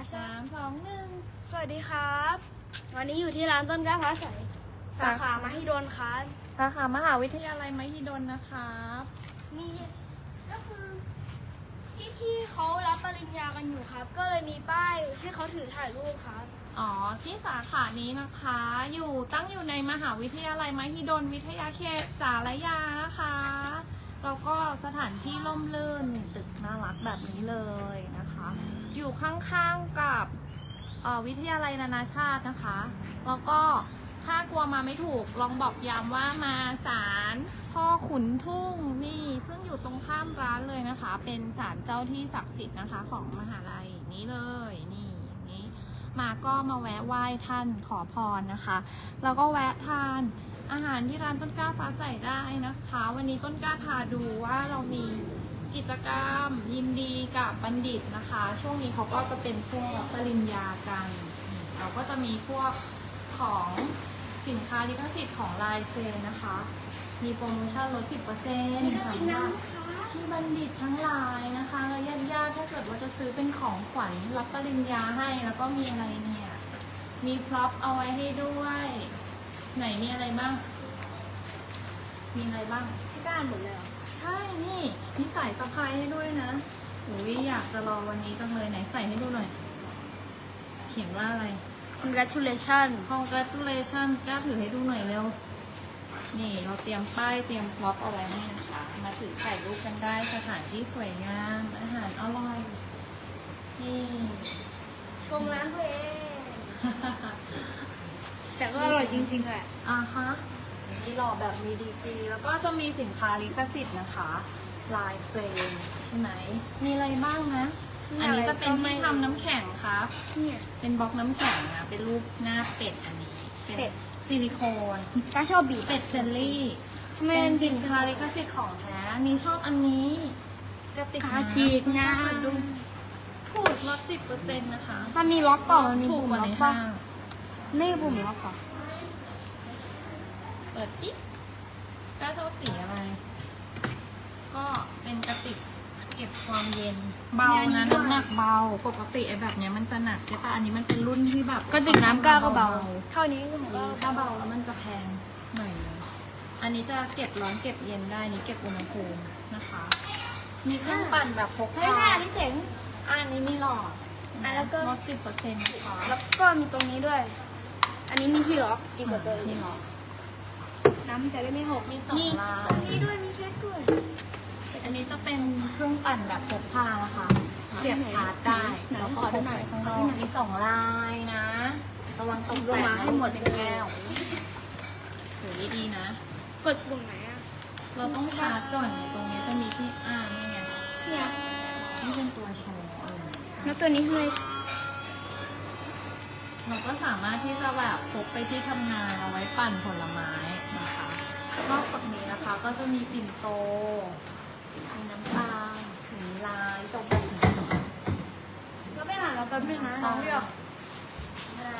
ใช่สามสองหนึ่งสวัสดีครับ วันนี้อยู่ที่ร้านต้นกล้าฟ้าใสสาขามหิดลครับสาขามหาวิทยาลัยมหิดลนะครับนี่ก็คือพี่ๆเขารับปริญญากันอยู่ครับ ก็เลยมีป้ายให้เขาถือถ่ายรูปครับ อ๋อที่สาขานี้นะคะ อยู่ตั้งอยู่ในมหาวิทยาลัยมหิดลวิทยาเขตสารยานะคะแล้วก็สถานที่ร่มรื่นตึกน่ารักแบบนี้เลยนะคะ อยู่ข้างๆกับวิทยาลัยนานาชาตินะคะ แล้วก็ถ้ากลัวมาไม่ถูกลองบอกย้ำว่ามาศาลพ่อขุนทุ่งนี่ซึ่งอยู่ตรงข้ามร้านเลยนะคะ เป็นศาลเจ้าที่ศักดิ์สิทธิ์นะคะของมหาลัยนี้เลยนี่นี่มาก็มาแวะไหว้ท่านขอพรนะคะ แล้วก็แวะทานอาหารที่ร้านต้นกล้าฟ้าใสได้นะคะ วันนี้ต้นกล้าพาดูว่าเรามี กิจกรรม ยินดีกับบัณฑิตนะคะ ช่วงนี้เขาก็จะเป็นพวกปริญญากันเราก็จะมีพวกของสินค้าลิขสิทธิ์ของลายเซนนะคะ มีโปรโมชั่นลด 10%สำเป็นหรับน้ำนะคะที่บัณฑิตทั้งหลายนะคะและญาติญาติๆถ้าเกิดว่าจะซื้อเป็นของขวัญรับปริญญาให้แล้วก็มีอะไรเนี่ย มีพร็อพเอาไว้ให้ด้วย ไหนมีอะไรบ้าง มีอะไรบ้างที่ด้านหมดเลยเหรอ นี่มีสายสะพายให้ด้วยนะอุ้ยอยากจะรอวันนี้จังเลยไหนใส่ให้ดูหน่อย เขียนว่าอะไร congratulation congratulation กล้าถือให้ดูหน่อยเร็ว นี่เราเตรียมป้ายเตรียมพร็อพเอาไว้ให้นะคะ มาถือถ่ายรูปกันได้สถานที่สวยงาม อาหารอร่อย นี่ชมร้านตัวเอง แต่ก็อร่อยจริงๆแหละ อ่าคะ มีหล่อแบบมีดีกรีแล้วก็จะมีสินค้าลิขสิทธิ์นะคะ ลายเฟรมใช่ไหม มีอะไรบ้างนะ อันนี้จะเป็นที่ทำน้ำแข็งครับ เนี่ย เป็นบล็อกน้ำแข็งนะ เป็นรูปหน้าเป็ดอันนี้ เป็นเป็ดซิลิโคนกล้าชอบบีบเป็ดเซลลี่ทำไมเป็มันนสินค้าลิขสิทธิ์ของแท้มีชอบอันนี้กระติกกาจีกนะดูถูกลดสิบเปอร์เซ็นต์นะคะมันมีล็อกเปล่ามันมีถูกปุ่มกว่าล็ในอกเปล่าห้าง นี่ปุ่มล็อกเปล่าเปิดที่ก้าชอบสีอะไร ก็เป็นกระติกเก็บความเย็น เบานะน้ำหนักเบา ปกติไอ้แบบเนี้ยมันจะหนักใช่ปะอันนี้มันเป็นรุ่นที่แบบกระติกน้ำก้าก็เบา เท่านี้ก็เหมือนถ้าเบาแล้วมันจะแพงหน่อยนึงอันนี้จะเก็บร้อนเก็บเย็นได้นี่เก็บอุณหภูมินะคะ มีเครื่องปั่นแบบพกเฮ้ยพาหน้านี่เจ๋งอันนี้มีหลอดอะแล้วก็ ลดสิบเปอร์เซ็นต์นะคะแล้วก็มีตรงนี้ด้วย อันนี้มีที่ล็อกอีกกว่าตัวที่หลอด น้ำมันจะได้ไม่หกมีสองมีลายตรงนี้ด้วยมีเค้กด้วยอันนี้จะเป็นเครื่องปั่นแบบพกพานะคะ เสียบชาร์จได้ไหนแล้วก็ขอพดูกหน่ไปอยข้างนขออดูกหน่อยมีสองลายนะ ระวังตกลงมาให้หมดเป็นแก้วถือดีๆนะ กดปุ่มไหนอะเราต้องชาร์จก่อนตรงนี้จะมีที่อ่านี่ไงเนี่ยนี่เป็นตัวโชว์เออแล้วตัวนี้ทำไม เราก็สามารถที่จะแบบพกไปที่ทำงานเอาไว้ปั่นผลไม้นะคะนอกจากนี้นะคะก็จะมีปิ่นโต มีน้ำตาลมีลายตกแต่งสีสันก็ไม่อ่านเราแป๊บนึงนะน้องเรียกได้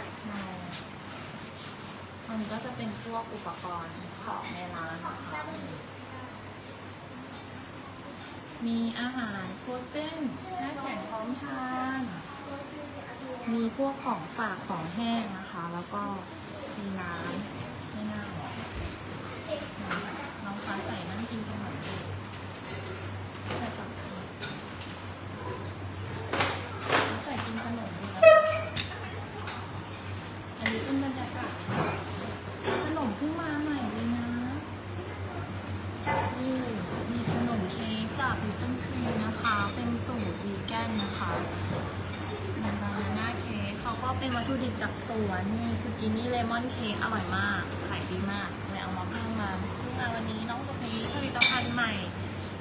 มันก็จะเป็นพวกอุปกรณ์ของในร้านนะคะมีอาหารโฟรเซนแช่แข็งพร้อมทาน มีพวกของฝากของแห้งนะคะ แล้วก็มีร้านไม่น่าหรอน้องฟ้าใส่นั่งกินขนมอยู่ใส่ก่อนน้องใส่กินขนมอยู่นะอันนี้เป็นบรรยากาศขนมเพิ่งมาใหม่เลยนะ นี่มีขนมเค้กจาก Little Tree นะคะ เป็นสูตรวีแกนนะคะมีบานาน่าเค้ก เขาก็เป็นวัตถุดิบจากสวน มีสกินนี่เลมอนเค้กอร่อยมาก ขายดีมากเลยเอามาเพิ่มมาเพิ่งมาวันนี้น้องสุพีผลิตภัณฑ์ใหม่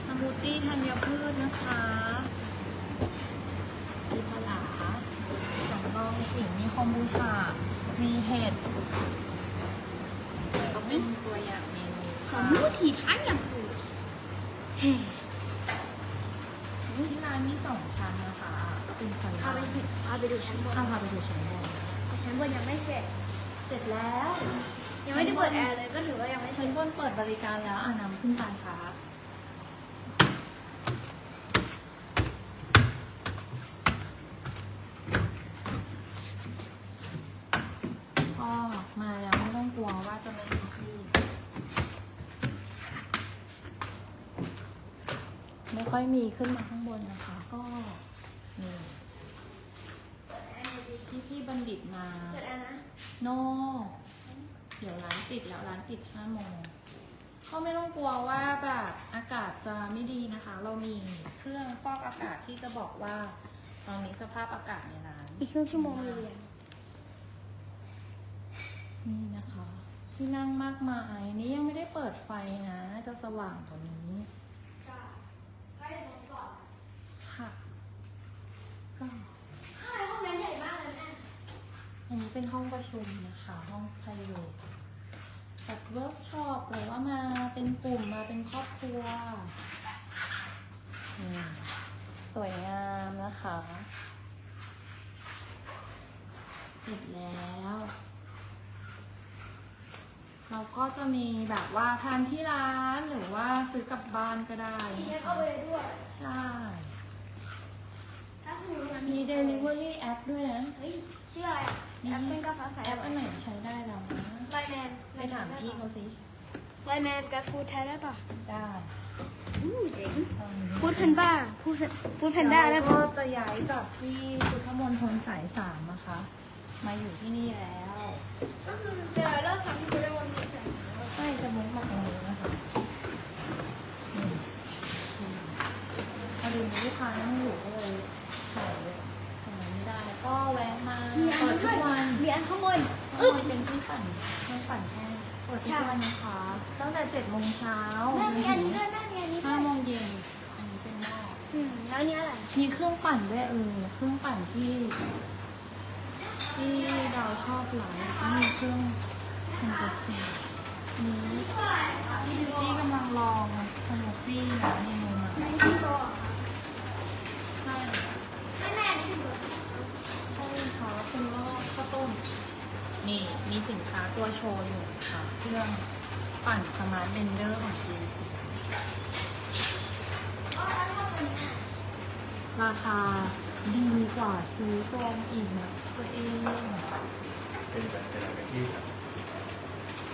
สมูทตี้ธัญพืชนะคะมีปลาหลาสำรองขิงมีคอมบูชา มีเห็ดก็เป็นตัวอย่างเมนูสค่ะมมุติฐานอย่างอื่นเฮ้ ที่ร้านมีสองชั้นนะคะเป็นชั้นพาไปดูพาไปดูชั้นบนข้าพาไปดูชั้นบนแต่ชั้นบนยังไม่เสร็จ เสร็จแล้ว ยังไม่ได้เปิดแอร์เลยก็ถือว่ายังไม่ชั้นบนเปิดบริการแล้วอะนำขึ้นไปค่ะก็มาแล้วไม่ต้องกลัวว่าจะไม่ ค่อยมีขึ้นมาข้างบนนะคะ ก็นี่ที่พี่บัณฑิตมาเกิดอะไรนะโน เดี๋ยวร้านปิดแล้วร้านปิดห้าโมงก็ไม่ต้องกลัวว่าแบบอากาศจะไม่ดีนะคะ เรามีเครื่องฟอกอากาศที่จะบอกว่า ตอนนี้สภาพอากาศในร้านอีกครึ่งชั่วโมงเลยเรียนนี่นะคะ ที่นั่งมากมายนี้ยังไม่ได้เปิดไฟนะ จะสว่างกว่านี้ ใช่ใกล้ตรงก่อน ค่ะ ก็ ข้างในห้องนั้นใหญ่มากเลยแม่ อันนี้ เป็นห้องประชุมนะคะ ห้อง p r i v a t จัดเวิร์กช็อปหรือว่ามาเป็นกลุ่มมาเป็นครอบครัว สวยงามนะคะเสร็จแล้ว เราก็จะมีแบบว่าทานที่ร้านหรือว่าซื้อกลับบ้านก็ได้ะคคะเอาไว้ด้วย ใช่ ถ้าสมมติมัน มี Delivery App ด้วยนะ เฮ้ยชื่ออะไรอะแอปเป็นกาแฟใสแอปอันไหนใช้ได้แล้วนะไลน์แมนไปถามพี่เขาสิไลน์แมนกับฟูดแท้ได้ปะได้อู้เจ๋งตอนนี้ฟูดแพนด้าฟูดฟูดแพนด้าได้เราก็ปะจะย้ายจากที่พุทธมณฑลสายสามนะคะ มาอยู่ที่นี่แล้ว ก็คือจะเลิกทำที่ฟูดได้วันนี้จ้ะใช่จะมุกมาตรงนี้นะคะอืมอืมพอดีมีลูกค้านั่งอยู่ก็เลยถ่ายเลยทำไมไม่ได้ ก็แวะมามีอันเปิดนี้ทุด้วยกวันมีอันข้างบนข้างบนเป็นที่ปั่นเครื่องปั่นแห้งเปิดทุกวันนะคะตั้งแต่เจ็ดโมงเช้าแม่มีอันนี้ด้วยแม่มีอันนี้ด้ห้าวยโมงเย็นอันนี้เป็นหม้ออืมแล้วอันนี้อะไรมีเครื่องปั่นด้วยเออเครื่องปั่นที่ ที่เราชอบไลฟ์ก็มีเครื่องทำกาแฟนี้พี่กำลังลองสมูทตี้นะเมนูใโชว์อยู่ค่ะเครื่องปั่นสมาร์ทเบนเดอร์ของ GG อ๋อแล้วชอบตัวนี้อะราคาดีกว่าซื้อตรงอีกนะตัวเองเป็นแบบเป็นอะไรที่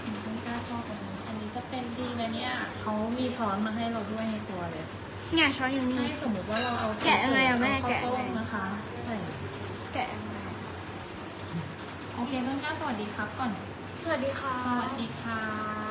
หนูไม่กล้าชอบอันนี้อันนี้จะเป็นดีนะเนี่ยเขามีช้อนมาให้เราด้วยในตัวเลยเนี่ยช้อนอยู่นี่ ให้สมมติว่าเราเอาแกะยังไงอะแม่เอาข้าวแกะยังต้ไงมนะคะใส่แกะยังไง โอเคต้นกล้าสวัสดีครับก่อน สวัสดีค่ะ สวัสดีค่ะ